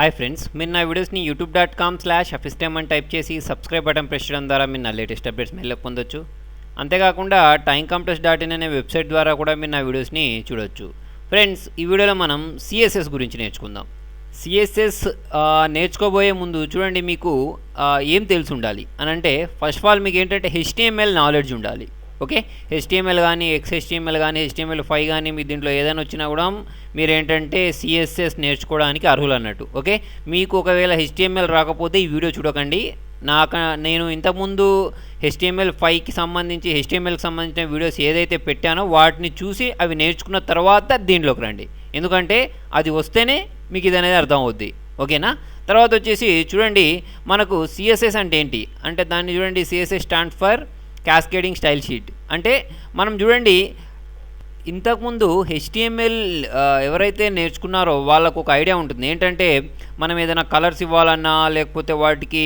Hi friends మీరు నా వీడియోస్ని యూట్యూబ్ డాట్ కామ్ స్లాష్ అఫిస్టమ్ అని టైప్ చేసి సబ్స్క్రైబ్ బటన్ ప్రెస్ చేయడం ద్వారా మీరు నా లేటెస్ట్ అప్డేట్స్ మెయిల్ పొందొచ్చు. అంతేకాకుండా టైం కాంప్లెక్స్ డాట్ ఇన్ అనే వెబ్సైట్ ద్వారా కూడా మీరు నా వీడియోస్ని చూడొచ్చు. ఫ్రెండ్స్ ఈ వీడియోలో మనం సిఎస్ఎస్ గురించి నేర్చుకుందాం. సిఎస్ఎస్ నేర్చుకోబోయే ముందు చూడండి మీకు ఏం తెలిసి ఉండాలి అని అంటే ఫస్ట్ ఆఫ్ ఆల్ మీకు ఏంటంటే హెచ్టిఎంఎల్ నాలెడ్జ్ ఉండాలి. ఓకే? హెచ్టిఎంఎల్ కానీ ఎక్స్హెచ్టిఎంఎల్ కానీ హెచ్టిఎంఎల్ ఫైవ్ కానీ మీ దీంట్లో ఏదైనా వచ్చినా కూడా మీరు ఏంటంటే సిఎస్ఎస్ నేర్చుకోవడానికి అర్హులు అన్నట్టు ఓకే? మీకు ఒకవేళ హెచ్టిఎంఎల్ రాకపోతే ఈ వీడియో చూడకండి. నాకు నేను ఇంతకుముందు హెచ్టిఎంఎల్ ఫైవ్కి సంబంధించి హెచ్టిఎంఎల్కి సంబంధించిన వీడియోస్ ఏదైతే పెట్టానో వాటిని చూసి అవి నేర్చుకున్న తర్వాత దీంట్లోకి రండి. ఎందుకంటే అది వస్తేనే మీకు ఇది అనేది అర్థం అవుద్ది ఓకేనా? తర్వాత వచ్చేసి చూడండి మనకు సిఎస్ఎస్ అంటే ఏంటి? అంటే దాన్ని చూడండి CSS stand for cascading style sheet అంటే మనం చూడండి ఇంతకుముందు హెచ్టిఎంఎల్ ఎవరైతే నేర్చుకున్నారో వాళ్ళకు ఒక ఐడియా ఉంటుంది. ఏంటంటే మనం ఏదైనా కలర్స్ ఇవ్వాలన్నా లేకపోతే వాటికి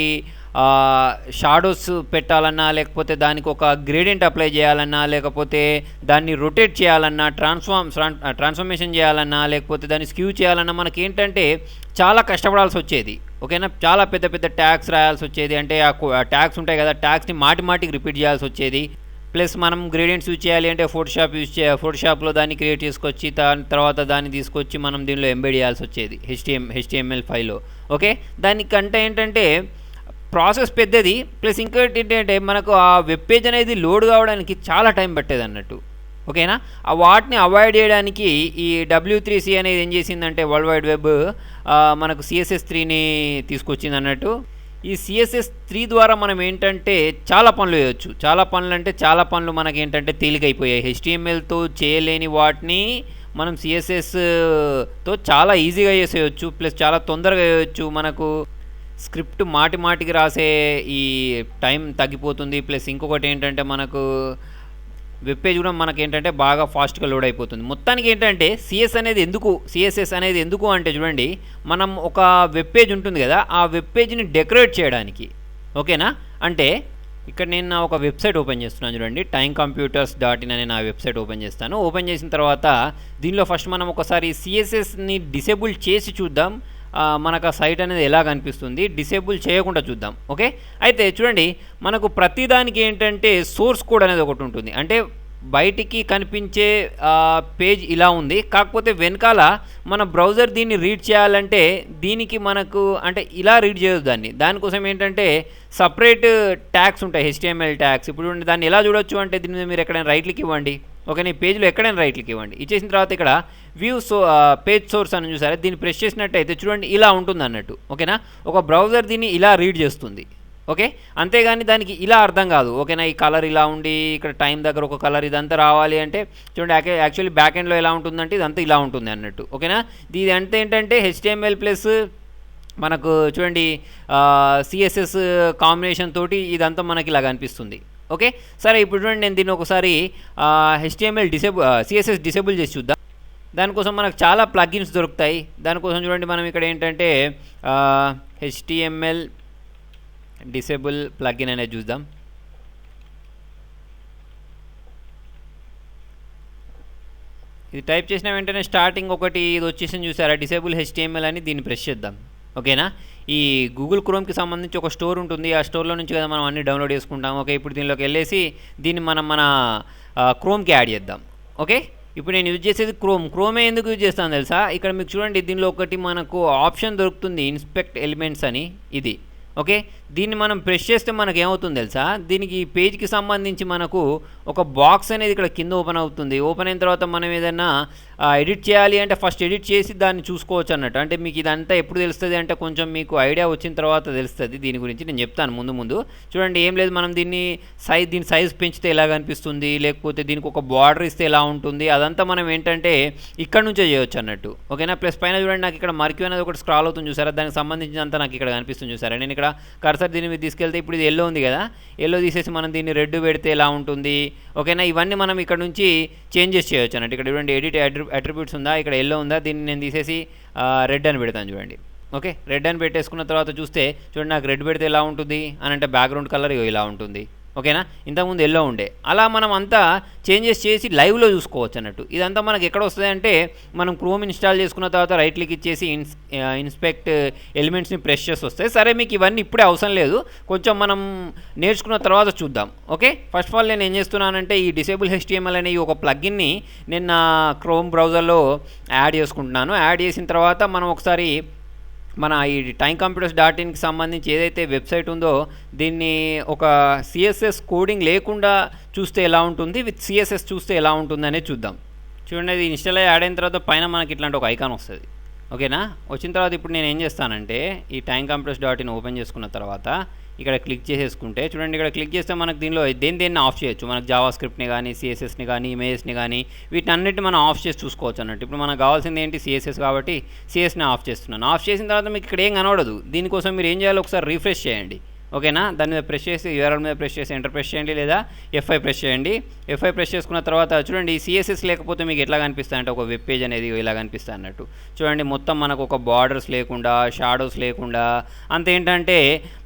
షాడోస్ పెట్టాలన్నా లేకపోతే దానికి ఒక గ్రేడియంట్ అప్లై చేయాలన్నా లేకపోతే దాన్ని రొటేట్ చేయాలన్నా ట్రాన్స్ఫార్మ్ ట్రాన్స్ఫర్మేషన్ చేయాలన్నా లేకపోతే దాన్ని స్క్యూ చేయాలన్నా మనకి ఏంటంటే చాలా కష్టపడాల్సి వచ్చేది. ఓకేనా? చాలా పెద్ద పెద్ద ట్యాక్స్ రాయాల్సి వచ్చేది. అంటే ఆ ట్యాక్స్ ఉంటాయి కదా ట్యాక్స్ని మాటి మాటికి రిపీట్ చేయాల్సి వచ్చేది. ప్లస్ మనం గ్రేడియంట్స్ యూజ్ చేయాలి అంటే ఫోటోషాప్ యూజ్ చే ఫోటోషాప్లో దాన్ని క్రియేట్ చేసుకొచ్చి దాని తర్వాత దాన్ని తీసుకొచ్చి మనం దీనిలో ఎంబెడ్ చేయాల్సి వచ్చేది హెచ్టిఎం హెచ్టిఎంఎల్ ఫైవ్లో ఓకే దానికంటే ఏంటంటే ప్రాసెస్ పెద్దది ప్లస్ ఇంకోటి ఏంటంటే మనకు ఆ వెబ్ పేజ్ అనేది లోడ్ కావడానికి చాలా టైం పట్టేది అన్నట్టు. ఓకేనా ఆ వాటిని అవాయిడ్ చేయడానికి ఈ డబ్ల్యూ త్రీ సి అనేది ఏం చేసిందంటే వరల్డ్ వైడ్ వెబ్ మనకు సిఎస్ఎస్ త్రీని తీసుకొచ్చింది అన్నట్టు. ఈ సిఎస్ఎస్ త్రీ ద్వారా మనం ఏంటంటే చాలా పనులు చేయొచ్చు. చాలా పనులు అంటే చాలా పనులు మనకి ఏంటంటే తేలికైపోయాయి హెచ్టిఎంఎల్తో చేయలేని వాటిని మనం సిఎస్ఎస్తో uh, చాలా ఈజీగా చేసేయచ్చు. ప్లస్ చాలా తొందరగా చేయొచ్చు. మనకు స్క్రిప్ట్ మాటి మాటికి రాసే ఈ టైం తగ్గిపోతుంది. ప్లస్ ఇంకొకటి ఏంటంటే మనకు వెబ్ పేజ్ కూడా మనకి ఏంటంటే బాగా ఫాస్ట్గా లోడ్ అయిపోతుంది. మొత్తానికి ఏంటంటే సిఎస్ అనేది ఎందుకు సిఎస్ఎస్ అనేది ఎందుకు అంటే చూడండి మనం ఒక వెబ్ పేజ్ ఉంటుంది కదా ఆ వెబ్ పేజ్ని డెకరేట్ చేయడానికి ఓకేనా? అంటే ఇక్కడ నేను నా ఒక వెబ్సైట్ ఓపెన్ చేస్తున్నాను చూడండి టైం కంప్యూటర్స్ డాట్ ఇన్ అనే నా వెబ్సైట్ ఓపెన్ చేస్తాను. ఓపెన్ చేసిన తర్వాత దీనిలో ఫస్ట్ మనం ఒకసారి సిఎస్ఎస్ని డిసేబుల్ చేసి చూద్దాం. మనకు ఆ సైట్ అనేది ఎలా కనిపిస్తుంది? డిసేబుల్ చేయకుండా చూద్దాం. ఓకే? అయితే చూడండి మనకు ప్రతిదానికి ఏంటంటే సోర్స్ కోడ్ అనేది ఒకటి ఉంటుంది. అంటే బయటికి కనిపించే పేజ్ ఇలా ఉంది. కాకపోతే వెనకాల మన బ్రౌజర్ దీన్ని రీడ్ చేయాలంటే దీనికి మనకు అంటే ఇలా రీడ్ చేయదు దాన్ని. దానికోసం ఏంటంటే సపరేట్ ట్యాగ్స్ ఉంటాయి. HTML tags. ఇప్పుడు దాన్ని ఎలా చూడొచ్చు అంటే దీని మీద మీరు ఎక్కడైనా రైట్లకి ఇవ్వండి. ఓకే? నీ పేజ్లో ఎక్కడైనా రైట్లకి ఇవ్వండి. ఇచ్చేసిన తర్వాత ఇక్కడ వ్యూ సో పేజ్ సోర్స్ అని చూసారా? దీన్ని ప్రెస్ చేసినట్టయితే చూడండి ఇలా ఉంటుంది అన్నట్టు ఓకేనా? ఒక బ్రౌజర్ దీన్ని ఇలా రీడ్ చేస్తుంది ఓకే? అంతేగాని దానికి ఇలా అర్థం కాదు ఓకేనా? ఈ కలర్ ఇలా ఉండి ఇక్కడ టైం దగ్గర ఒక కలర్ ఇదంతా రావాలి అంటే చూడండి యాక్చువల్లీ యాక్చువల్లీ బ్యాక్ ఎండ్లో ఎలా ఉంటుందంటే ఇదంతా ఇలా ఉంటుంది అన్నట్టు ఓకేనా? ఇది అంత ఏంటంటే హెచ్టిఎంఎల్ ప్లస్ మనకు చూడండి సిఎస్ఎస్ కాంబినేషన్ తోటి ఇదంతా మనకి ఇలా కనిపిస్తుంది ఓకే? సరే ఇప్పుడు చూడండి నేను దీన్ని ఒకసారి హెచ్టిఎంఎల్ డిసేబుల్ సిఎస్ఎస్ డిసేబుల్ చేసి చూద్దాం. దానికోసం మనకు చాలా ప్లగిన్స్ దొరుకుతాయి. దానికోసం చూడండి మనం ఇక్కడ ఏంటంటే హెచ్టిఎంఎల్ డిసేబుల్ ప్లగిన్ అనేది చూద్దాం. ఇది టైప్ చేసిన వెంటనే స్టార్టింగ్ ఒకటి ఇది వచ్చేసింది చూసారా? డిసేబుల్ హెచ్టిఎంఎల్ అని దీన్ని ప్రెస్ చేద్దాం. ఓకేనా ఈ గూగుల్ క్రోమ్కి సంబంధించి ఒక స్టోర్ ఉంటుంది. ఆ స్టోర్లో నుంచి కదా మనం అన్ని డౌన్లోడ్ చేసుకుంటాం. ఓకే ఇప్పుడు దీనిలోకి వెళ్ళేసి దీన్ని మనం మన క్రోమ్కి యాడ్ చేద్దాం. ఓకే ఇప్పుడు నేను యూజ్ చేసేది క్రోమ్ క్రోమే ఎందుకు యూజ్ చేస్తాను తెలుసా? ఇక్కడ మీకు చూడండి దీనిలో ఒకటి మనకు ఆప్షన్ దొరుకుతుంది ఇన్స్పెక్ట్ ఎలిమెంట్స్ అని. ఇది. ఓకే దీన్ని మనం ప్రెస్ చేస్తే మనకు ఏమవుతుంది తెలుసా? దీనికి ఈ పేజ్కి సంబంధించి మనకు ఒక బాక్స్ అనేది ఇక్కడ కింద ఓపెన్ అవుతుంది. ఓపెన్ అయిన తర్వాత మనం ఏదైనా ఎడిట్ చేయాలి అంటే ఫస్ట్ ఎడిట్ చేసి దాన్ని చూసుకోవచ్చు అన్నట్టు. అంటే మీకు ఇదంతా ఎప్పుడు తెలుస్తుంది అంటే కొంచెం మీకు ఐడియా వచ్చిన తర్వాత తెలుస్తుంది. దీని గురించి నేను చెప్తాను ముందు ముందు. చూడండి ఏం లేదు మనం దీన్ని సైజ్ దీని సైజ్ పెంచితే ఎలా కనిపిస్తుంది లేకపోతే దీనికి ఒక బార్డర్ ఇస్తే ఎలా ఉంటుంది? అదంతా మనం ఏంటంటే ఇక్కడ నుంచే చేయొచ్చు అన్నట్టు. ఓకేనా? ప్లస్ పైన చూడండి నాకు ఇక్కడ మర్క్యూ అనేది ఒకటి స్క్రాల్ అవుతుంది చూసారా? దానికి సంబంధించినంత నాకు ఇక్కడ కనిపిస్తుంది చూసారా? నేను ఇక్కడ కర్సర్ దీని మీద తీసుకెళ్తే ఇప్పుడు ఇది ఎల్లో ఉంది కదా? ఎల్లో తీసేసి మనం దీన్ని రెడ్ పెడితే ఎలా ఉంటుంది? ఓకేనా? ఇవన్నీ మనం ఇక్కడ నుంచి చేంజెస్ చేయొచ్చు అన్నట్టు. ఇక్కడ చూడండి ఎడిట్ అట్రిబ్యూట్స్ ఉందా ఇక్కడ ఎల్లో ఉందా దీన్ని నేను తీసేసి రెడ్ అని పెడతాను చూడండి. ఓకే రెడ్ అని పెట్టేసుకున్న తర్వాత చూస్తే చూడండి నాకు రెడ్ పెడితే ఎలా ఉంటుంది? అని అంటే బ్యాక్గ్రౌండ్ కలర్ ఇలా ఉంటుంది. ఓకేనా? ఇంతకుముందు ఎల్లో ఉండే. అలా మనం అంతా చేంజెస్ చేసి లైవ్లో చూసుకోవచ్చు అన్నట్టు. ఇదంతా మనకి ఎక్కడ వస్తుంది అంటే మనం క్రోమ్ ఇన్స్టాల్ చేసుకున్న తర్వాత రైట్ క్లిక్ ఇచ్చేసి ఇన్స్ ఇన్స్పెక్ట్ ఎలిమెంట్స్ని ప్రెస్ చేసి వస్తాయి సరే మీకు ఇవన్నీ ఇప్పుడే అవసరం లేదు. కొంచెం మనం నేర్చుకున్న తర్వాత చూద్దాం. ఓకే? ఫస్ట్ ఆఫ్ ఆల్ నేను ఏం చేస్తున్నానంటే ఈ డిసేబుల్ హెచ్టిఎంఎల్ అనే ఈ ఒక ప్లగ్గిన్ని నేను నా క్రోమ్ బ్రౌజర్లో యాడ్ చేసుకుంటున్నాను. యాడ్ చేసిన తర్వాత మనం ఒకసారి మన ఈ టైం కంప్యూటర్స్ డాట్ ఇన్కి సంబంధించి ఏదైతే వెబ్సైట్ ఉందో దీన్ని ఒక సిఎస్ఎస్ కోడింగ్ లేకుండా చూస్తే ఎలా ఉంటుంది? విత్ సిఎస్ఎస్ చూస్తే ఎలా ఉంటుంది అనేది చూద్దాం. చూడండి ఇది ఇన్స్టాల్ అయ్యి యాడ్ అయిన తర్వాత పైన మనకి ఇట్లాంటి ఒక ఐకాన్ వస్తుంది. ఓకేనా? వచ్చిన తర్వాత ఇప్పుడు నేను ఏం చేస్తానంటే ఈ time computers dot in open చేసుకున్న తర్వాత ఇక్కడ క్లిక్ చేసేసుకుంటే చూడండి ఇక్కడ క్లిక్ చేస్తే మనకు దీనిలో దేని దేన్ని ఆఫ్ చేయొచ్చు? మనకు జావా స్క్రిప్ట్ని కానీ సిఎస్ఎస్ని కానీ ఇమేజెస్ని కానీ వీటిని అన్నిటిని మనం ఆఫ్ చేసి చూసుకోవచ్చు అన్నట్టు. ఇప్పుడు మనకు కావాల్సింది ఏంటి? సిఎస్ఎస్ కాబట్టి సిఎస్ని ఆఫ్ చేస్తున్నాను. ఆఫ్ చేసిన తర్వాత మీకు ఇక్కడ ఏం కనబడదు. దీనికోసం మీరు ఏం చేయాలి ఒకసారి రీఫ్రెష్ చేయండి. ఓకేనా? దాని మీద ప్రెస్ చేసి యూఆర్ఎల్ మీద ప్రెస్ చేసి ఎంటర్ ప్రెస్ చేయండి లేదా ఎఫ్ఐ ప్రెస్ చేయండి. ఎఫ్ఐ ప్రెస్ చేసుకున్న తర్వాత చూడండి సిఎస్ఎస్ లేకపోతే మీకు ఎట్లా కనిపిస్తుంది అంటే ఒక వెబ్ పేజ్ అనేది ఇలా కనిపిస్తుంది అన్నట్టు. చూడండి మొత్తం మనకు ఒక బార్డర్స్ లేకుండా షాడోస్ లేకుండా అంత ఏంటంటే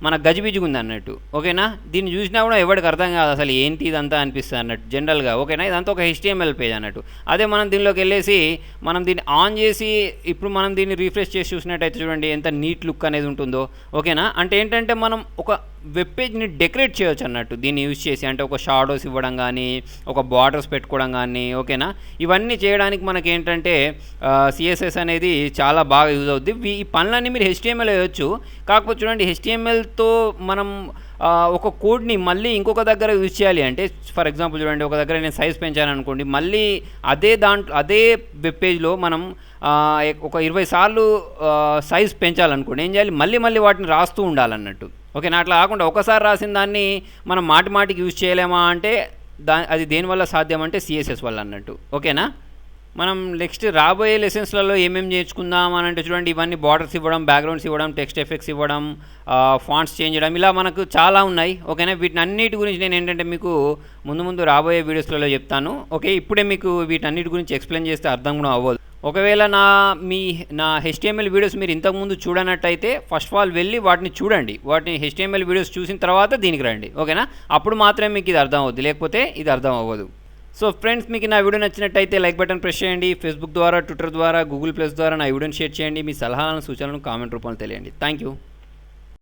మన గజిబిజిగుంది అన్నట్టు. ఓకేనా? దీన్ని చూసినా కూడా ఎవరికి అర్థం కాదు అసలు ఏంటి ఇదంతా అనిపిస్తుంది అన్నట్టు జనరల్గా ఓకేనా? ఇదంతా ఒక హెచ్టిఎంఎల్ పేజ్ అన్నట్టు. అదే మనం దీనిలోకి వెళ్ళేసి మనం దీన్ని ఆన్ చేసి ఇప్పుడు మనం దీన్ని రీఫ్రెష్ చేసి చూసినట్టయితే చూడండి ఎంత నీట్ లుక్ అనేది ఉంటుందో. ఓకేనా? అంటే ఏంటంటే మనం ఒక వెబ్ పేజ్ని డెకరేట్ చేయొచ్చు అన్నట్టు. దీన్ని యూజ్ చేసి అంటే ఒక షాడోస్ ఇవ్వడం కానీ ఒక బార్డర్స్ పెట్టుకోవడం కానీ ఓకేనా ఇవన్నీ చేయడానికి మనకి ఏంటంటే సిఎస్ఎస్ అనేది చాలా బాగా యూజ్ అవుద్ది. ఈ పనులన్నీ మీరు హెచ్టిఎంఎల్ వేయొచ్చు. కాకపోతే చూడండి హెచ్టిఎంఎల్తో మనం ఒక కోడ్ని మళ్ళీ ఇంకొక దగ్గర యూజ్ చేయాలి అంటే ఫర్ ఎగ్జాంపుల్ చూడండి ఒక దగ్గర నేను సైజ్ పెంచాను అనుకోండి మళ్ళీ అదే దాంట్లో అదే వెబ్ పేజ్లో మనం ఒక ఇరవై సార్లు సైజ్ పెంచాలనుకోండి ఏం చేయాలి? మళ్ళీ మళ్ళీ వాటిని రాస్తూ ఉండాలన్నట్టు. ఓకేనా అట్లా కాకుండా ఒకసారి రాసిన దాన్ని మనం మాటి మాటికి యూజ్ చేయలేమా అంటే దా అది దేనివల్ల సాధ్యం అంటే సిఎస్ఎస్ వల్ల అన్నట్టు. ఓకేనా? మనం నెక్స్ట్ రాబోయే లెసన్స్లలో ఏమేమి నేర్చుకుందాం అని అంటే చూడండి ఇవన్నీ బార్డర్స్ ఇవ్వడం బ్యాక్గ్రౌండ్స్ ఇవ్వడం టెక్స్ట్ ఎఫెక్ట్స్ ఇవ్వడం ఫాంట్స్ చేంజ్ చేయడం ఇలా మనకు చాలా ఉన్నాయి. ఓకేనా? వీటిని అన్నిటి గురించి నేను ఏంటంటే మీకు ముందు ముందు రాబోయే వీడియోస్లలో చెప్తాను. ఓకే ఇప్పుడే మీకు వీటన్నిటి గురించి ఎక్స్ప్లెయిన్ చేస్తే అర్థం కూడా అవ్వదు. ఒకవేళ నా మీ నా హెచ్టిఎంఎల్ వీడియోస్ మీరు ఇంతకుముందు చూడనట్టయితే ఫస్ట్ ఆఫ్ ఆల్ వెళ్ళి వాటిని చూడండి. వాటిని హెచ్టిఎంఎల్ వీడియోస్ చూసిన తర్వాత దీనికి రండి. ఓకేనా? అప్పుడు మాత్రమే మీకు ఇది అర్థం అవుద్ది లేకపోతే ఇది అర్థం అవ్వదు సో ఫ్రెండ్స్ మీకు నా వీడియో నచ్చినట్టయితే లైక్ బటన్ ప్రెస్ చేయండి. ఫేస్బుక్ ద్వారా ట్విట్టర్ ద్వారా గూగుల్ ప్లస్ ద్వారా నా వీడియోని షేర్ చేయండి. మీ సలహాలను సూచనలను కామెంట్ రూపంలో తెలియండి. Thank you